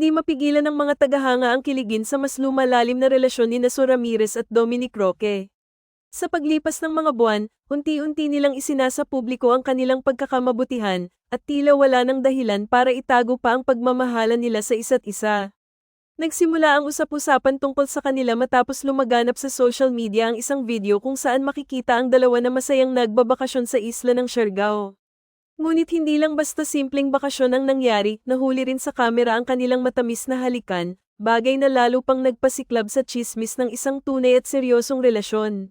Hindi mapigilan ng mga tagahanga ang kiligin sa mas lumalalim na relasyon ni Naso Ramirez at Dominic Roque. Sa paglipas ng mga buwan, unti-unti nilang isinasa publiko ang kanilang pagkakamabutihan, at tila wala ng dahilan para itago pa ang pagmamahalan nila sa isa't isa. Nagsimula ang usap-usapan tungkol sa kanila matapos lumaganap sa social media ang isang video kung saan makikita ang dalawa na masayang nagbabakasyon sa isla ng Siargao. Ngunit hindi lang basta simpleng bakasyon ang nangyari, nahuli rin sa kamera ang kanilang matamis na halikan, bagay na lalo pang nagpasiklab sa chismis ng isang tunay at seryosong relasyon.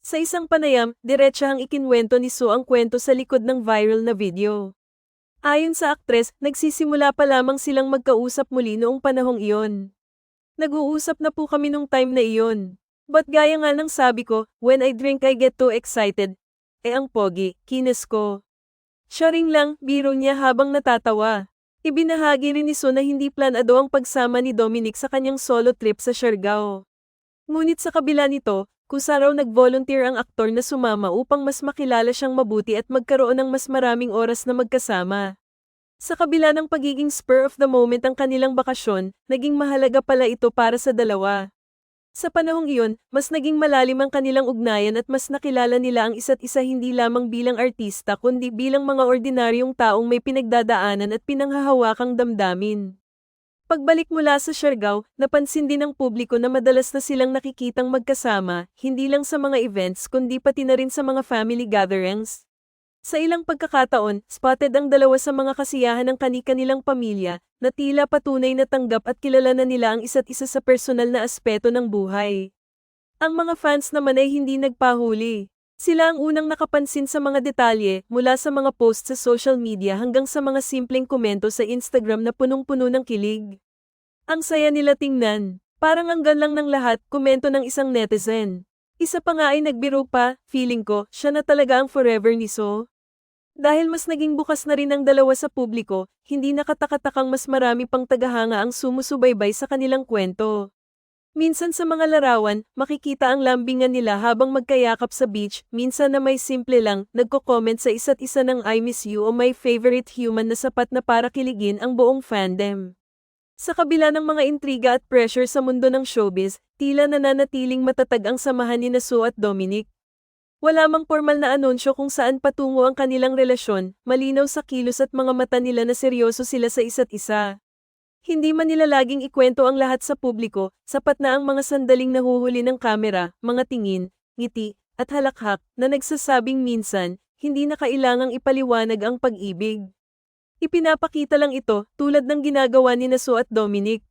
Sa isang panayam, diretsahang ikinwento ni Sue ang kwento sa likod ng viral na video. Ayon sa aktres, nagsisimula pa lamang silang magkausap muli noong panahong iyon. Nag-uusap na po kami nung time na iyon. But gaya nga ng sabi ko, when I drink I get too excited. Eh ang pogi, kines ko. Siya ring lang, biro niya habang natatawa. Ibinahagi rin ni Sue na hindi planado ang pagsama ni Dominic sa kanyang solo trip sa Siargao. Ngunit sa kabila nito, kusa raw nag-volunteer ang aktor na sumama upang mas makilala siyang mabuti at magkaroon ng mas maraming oras na magkasama. Sa kabila ng pagiging spur of the moment ang kanilang bakasyon, naging mahalaga pala ito para sa dalawa. Sa panahong iyon, mas naging malalim ang kanilang ugnayan at mas nakilala nila ang isa't isa hindi lamang bilang artista kundi bilang mga ordinaryong taong may pinagdadaanan at pinanghahawakang damdamin. Pagbalik mula sa Siargao, napansin din ng publiko na madalas na silang nakikitang magkasama, hindi lang sa mga events kundi pati na rin sa mga family gatherings. Sa ilang pagkakataon, spotted ang dalawa sa mga kasiyahan ng kani-kanilang pamilya, na tila patunay na tanggap at kilala na nila ang isa't isa sa personal na aspeto ng buhay. Ang mga fans naman ay hindi nagpahuli. Sila ang unang nakapansin sa mga detalye mula sa mga post sa social media hanggang sa mga simpleng komento sa Instagram na punong-puno ng kilig. Ang saya nila tingnan. Parang ang lang ng lahat, komento ng isang netizen. Isa pa nga ay nagbiro pa, feeling ko, siya na talaga ang forever ni So. Dahil mas naging bukas na rin ang dalawa sa publiko, hindi nakatakatakang mas marami pang tagahanga ang sumusubaybay sa kanilang kwento. Minsan sa mga larawan, makikita ang lambingan nila habang magkayakap sa beach, minsan na may simple lang, nagko-comment sa isa't isa ng I miss you o my favorite human na sapat na para kiligin ang buong fandom. Sa kabila ng mga intriga at pressure sa mundo ng showbiz, tila nananatiling matatag ang samahan ni Naso at Dominic. Wala mang formal na anunsyo kung saan patungo ang kanilang relasyon, malinaw sa kilos at mga mata nila na seryoso sila sa isa't isa. Hindi man nila laging ikwento ang lahat sa publiko, sapat na ang mga sandaling nahuhuli ng kamera, mga tingin, ngiti, at halakhak na nagsasabing minsan, hindi na kailangang ipaliwanag ang pag-ibig. Ipinapakita lang ito tulad ng ginagawa ni Naso at Dominic.